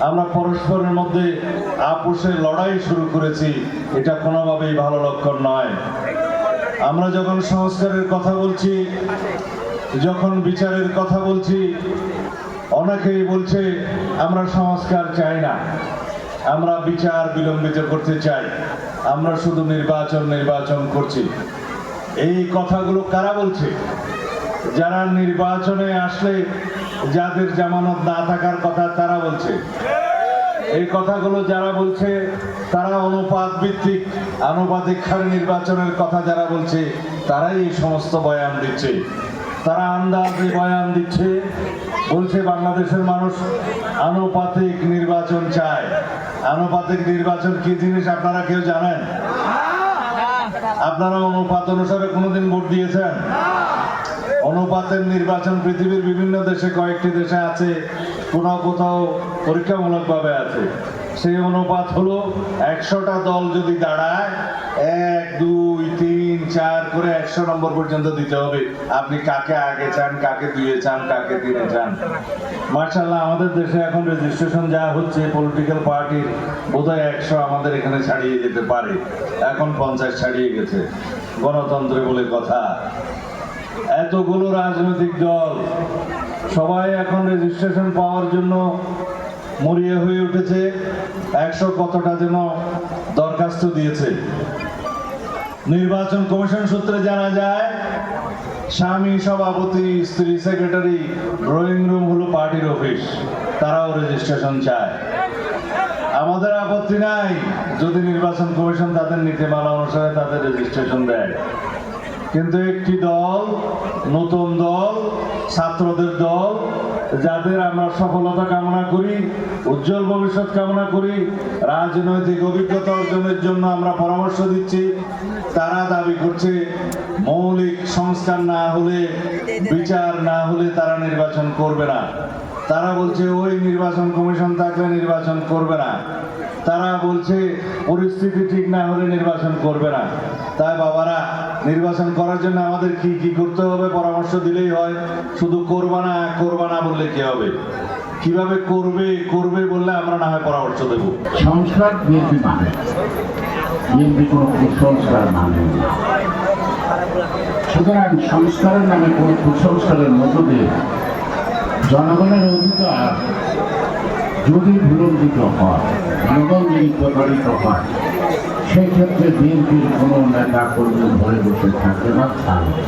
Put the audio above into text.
আমরা পরস্পরের মধ্যে আপোষে লড়াই শুরু করেছি, এটা কোনোভাবেই ভালো লক্ষণ নয়। আমরা যখন সংস্কারের কথা বলছি, যখন বিচারের কথা বলছি, অনেকেই বলছে, আমরা সংস্কার চাই না। আমরা বিচার বিলম্বিত করতে চাই, আমরা শুধু নির্বাচন নির্বাচন করছি। এই কথাগুলো কারা বলছে? যারা নির্বাচনে আসলে যাদের জামানত না থাকার কথা তারা বলছে। এই কথাগুলো যারা বলছে, তারা অনুপাত ভিত্তিক, আনুপাতিক হারে নির্বাচনের কথা যারা বলছে, তারাই এই সমস্ত বয়ান দিচ্ছে। তারা আন্দাজে বয়ান দিচ্ছে, বলছে বাংলাদেশের মানুষ আনুপাতিক নির্বাচন চায়। আনুপাতিক নির্বাচন কি জিনিস আপনারা কেউ জানেন? আপনারা অনুপাত অনুসারে কোনোদিন ভোট দিয়েছেন? অনুপাতের নির্বাচন পৃথিবীর বিভিন্ন দেশে কয়েকটি দেশে আছে, কোথাও কোথাও পরীক্ষামূলকভাবে আছে। সেই অনুপাত হলো একশোটা দল যদি দাঁড়ায়, এক, দুই, তিন, চার করে একশো নম্বর পর্যন্ত দিতে হবে। আপনি কাকে আগে চান, কাকে দুয়ে চান, কাকে তিনে চান। মার্শাল্লাহ আমাদের দেশে এখন রেজিস্ট্রেশন যা হচ্ছে পলিটিক্যাল পার্টির বোধহয় একশো আমাদের এখানে ছাড়িয়ে যেতে পারে। এখন পঞ্চাশ ছাড়িয়ে গেছে। গণতন্ত্রে বলে কথা। এতগুলো রাজনৈতিক দল সবাই এখন রেজিস্ট্রেশন পাওয়ার জন্য মরিয়া হয়ে উঠেছে। একশো কতটা যেন দরখাস্ত দিয়েছে। নির্বাচন কমিশন সূত্রে জানা যায়, স্বামী সভাপতি, স্ত্রী সেক্রেটারি, ড্রয়িং রুম হলো পার্টির অফিস। তারাও রেজিস্ট্রেশন চায়। আমাদের আপত্তি নাই। যদি নির্বাচন কমিশন তাদের নীতিমালা অনুসারে তাদের রেজিস্ট্রেশন দেয়। কিন্তু একটি দল, নতুন দল, ছাত্রদের দল, যাদের আমরা সফলতা কামনা করি, উজ্জ্বল ভবিষ্যৎ কামনা করি, রাজনৈতিক অভিজ্ঞতা অর্জনের জন্য আমরা পরামর্শ দিচ্ছি, তারা দাবি করছে মৌলিক সংস্কার না হলে, বিচার না হলে তারা নির্বাচন করবে না। তারা বলছে, ওই নির্বাচন কমিশন থাকলে নির্বাচন করবে না। তারা বলছে, পরিস্থিতি ঠিক না হলে নির্বাচন করবে না। তাই বাবারা, নির্বাচন করার জন্য আমাদের কি কি করতে হবে? পরামর্শ দিলেই হয়। শুধু করবা না করবা না বললে কি হবে? কীভাবে করবে করবে বললে আমরা না হয় পরামর্শ দেবো। সংস্কার বিএনপি মানে। বিএনপি কোনো কুসংস্কার মানে সুতরাং সংস্কারের নামে কোনো কুসংস্কারের মধ্য দিয়ে জনগণের অধিকার যদি বিলম্বিত হয়, জনগণ যদি প্রতারিত হয় সেই ক্ষেত্রে বিএনপির কোনো নেতা কর্মী ঘরে বসে না। থাকবে